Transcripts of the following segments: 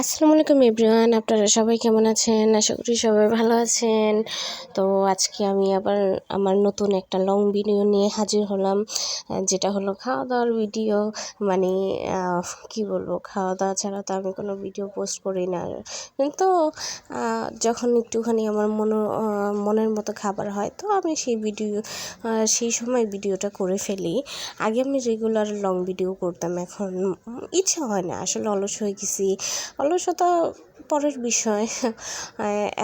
আসসালামু আলাইকুম এভরিওয়ান, আপনারা সবাই কেমন আছেন? আশা করি সবাই ভালো আছেন। তো আজকে আমি আবার আমার নতুন একটা লং ভিডিও নিয়ে হাজির হলাম, যেটা হলো খাওয়া দাওয়ার ভিডিও মানে কি বলব খাওয়া দাওয়া ছাড়া তো আমি কোনো ভিডিও পোস্ট করি না। কিন্তু যখন একটুখানি আমার মন মনের মতো খাবার হয়, তো আমি সেই ভিডিও সেই সময় ভিডিওটা করে ফেলি। আগে আমি রেগুলার লং ভিডিও করতাম, এখন ইচ্ছা হয় না, আসলে অলস হয়ে গেছি। অলসতা পরের বিষয়।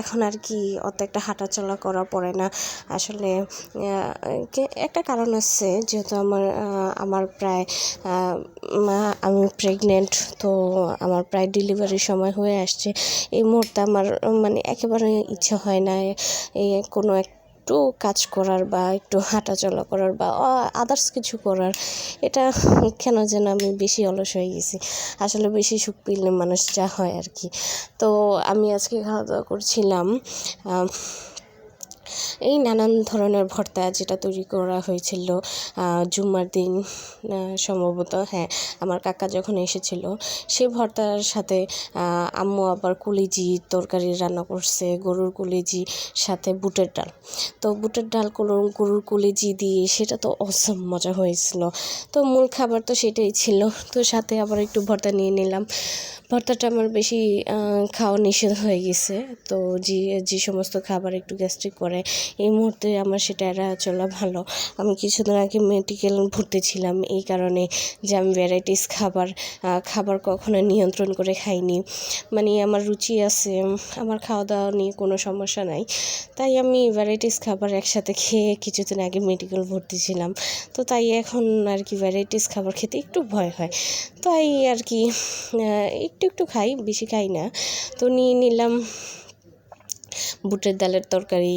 এখন আর কি অত একটা হাঁটাচলা করা পড়ে না। আসলে একটা কারণ আছে, যেহেতু আমার আমার প্রায় আমি প্রেগনেন্ট তো আমার প্রায় ডেলিভারির সময় হয়ে আসছে। এই মুহূর্তে আমার মানে একেবারে ইচ্ছা হয় না এই কোনো একটু কাজ করার বা একটু হাঁটাচলা করার বা আদার্স কিছু করার, এটা কেন যেন আমি বেশি অলস হয়ে গেছি। আসলে বেশি সুখ পেলে মানুষ যা হয় আর কি। তো আমি আজকে খাওয়া দাওয়া করছিলাম এই নানান ধরনের ভর্তা যেটা তৈরি করা হয়েছিল জুম্মার দিন সম্ভবত হ্যাঁ আমার কাকা যখন এসেছিল সেই ভর্তার সাথে আম্মু আবার কুলিজি তরকারি রান্না করছে, গরুর কুলিজি, সাথে বুটের ডাল। তো বুটের ডাল গরুর কুলিজি দিয়ে সেটা তো অসম মজা হয়েছিল। তো মূল খাবার তো সেটাই ছিল। তো সাথে আবার একটু ভর্তা নিয়ে নিলাম। ভর্তাটা আমার বেশি খাওয়া নিষেধ হয়ে গেছে। তো যে যে সমস্ত খাবার একটু গ্যাস্ট্রিক করে এই মুহূর্তে আমার সেটা এড়া চলা ভালো। আমি কিছুদিন আগে মেডিকেল ভর্তি ছিলাম। এই কারণে যে আমি ভ্যারাইটিস খাবার খাবার কখনো নিয়ন্ত্রণ করে খাইনি। মানে আমার রুচি আছে, আমার খাওয়া দাওয়া নিয়ে কোনো সমস্যা নাই। তাই আমি ভ্যারাইটিস খাবার একসাথে খেয়ে কিছুদিন আগে মেডিকেল ভর্তি ছিলাম। তো তাই এখন আর কি ভ্যারাইটিস খাবার খেতে একটু ভয় হয়। তাই আর কি একটু একটু খাই, বেশি খাই না। তো নিয়ে নিলাম। বুটের ডালের তরকারি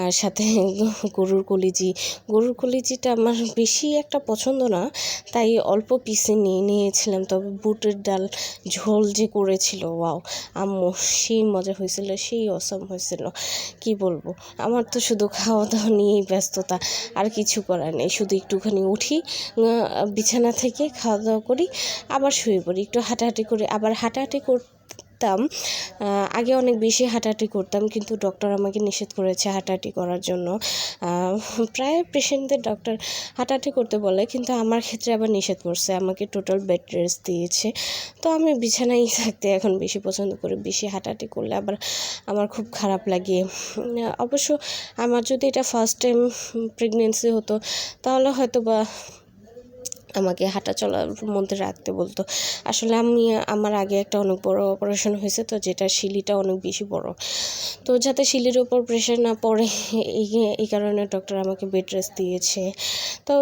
আর সাথে গরুর কলিজি। গরুর কলিজিটা আমার বেশি একটা পছন্দ না, তাই অল্প পিসে নিয়ে নিয়েছিলাম। তবে বুটের ডাল ঝোল যে করেছিল, ওয়াও, আম্মু, সেই মজা হয়েছিল, সেই অসম হয়েছিল। কি বলব, আমার তো শুধু খাওয়া দাওয়া নিয়েই ব্যস্ততা, আর কিছু করার নেই। শুধু একটুখানি উঠি বিছানা থেকে খাওয়া দাওয়া করি, আবার শুয়ে পড়ি। একটু হাঁটাহাঁটি করে, আবার হাঁটাহাঁটি করতাম আহ, আগে অনেক বেশি হাঁটাহাঁটি করতাম কিন্তু ডক্টর আমাকে নিষেধ করেছে হাঁটাহাঁটি করার জন্য। প্রায় পেশেন্টদের ডক্টর হাঁটাহাঁটি করতে বলে কিন্তু আমার ক্ষেত্রে আবার নিষেধ করছে আমাকে টোটাল বেড রেস্ট দিয়েছে। তো আমি বিছানায় থাকতে এখন বেশি পছন্দ করি বেশি হাঁটাহাঁটি করলে আবার আমার খুব খারাপ লাগে। অবশ্য আমার যদি এটা ফার্স্ট টাইম প্রেগনেন্সি হতো তাহলে হয়তো বা আমাকে হাঁটা চলার মধ্যে রাখতে বলতো। আসলে আমি, আমার আগে একটা অনেক বড় অপারেশন হয়েছে, তো যেটা শিলিটা অনেক বেশি বড়। তো যাতে শিলির ওপর প্রেশার না পড়ে, এই এই কারণে ডক্টর আমাকে বেড রেস্ট দিয়েছে। তো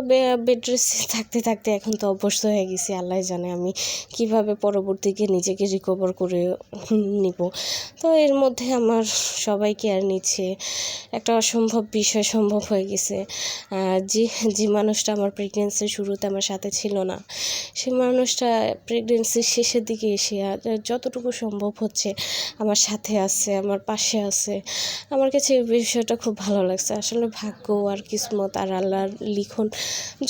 বেড রেস্ট থাকতে থাকতে এখন তো অভ্যস্ত হয়ে গেছি, আল্লাহ জানে আমি কীভাবে পরবর্তীকে নিজেকে রিকভার করে নিব। তো এর মধ্যে আমার সবাই কেয়ার নিচ্ছে। একটা অসম্ভব বিষয় সম্ভব হয়ে গেছে। যে যে মানুষটা আমার প্রেগনেন্সির শুরুতে আমার সাথে ছিল না। সে মানুষটা প্রেগনেন্সির শেষের দিকে এসে যতটুকু সম্ভব হচ্ছে আমার সাথে আছে, আমার পাশে আছে। আমার কাছে এই বিষয়টা খুব ভালো লাগছে। আসলে ভাগ্য আর কিসমত আর আল্লাহর লিখন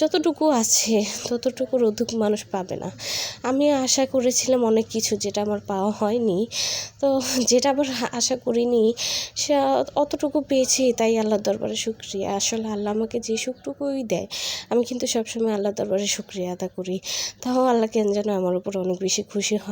যতটুকু আছে, ততটুকুর অধিক মানুষ পাবে না। আমি আশা করেছিলাম অনেক কিছু যেটা আমার পাওয়া হয়নি। তো যেটা আবার আশা করিনি, সে অতটুকু পেয়েছি, তাই আল্লাহর দরবারে শুক্রিয়া। আসলে আল্লাহ আমাকে যে সুখটুকুই দেয়, আমি কিন্তু সবসময় আল্লাহর দরবারে শুক্রিয়া আদা করি। তাও আল্লাহ কেন যেন আমার উপর অনেক বেশি খুশি হয়।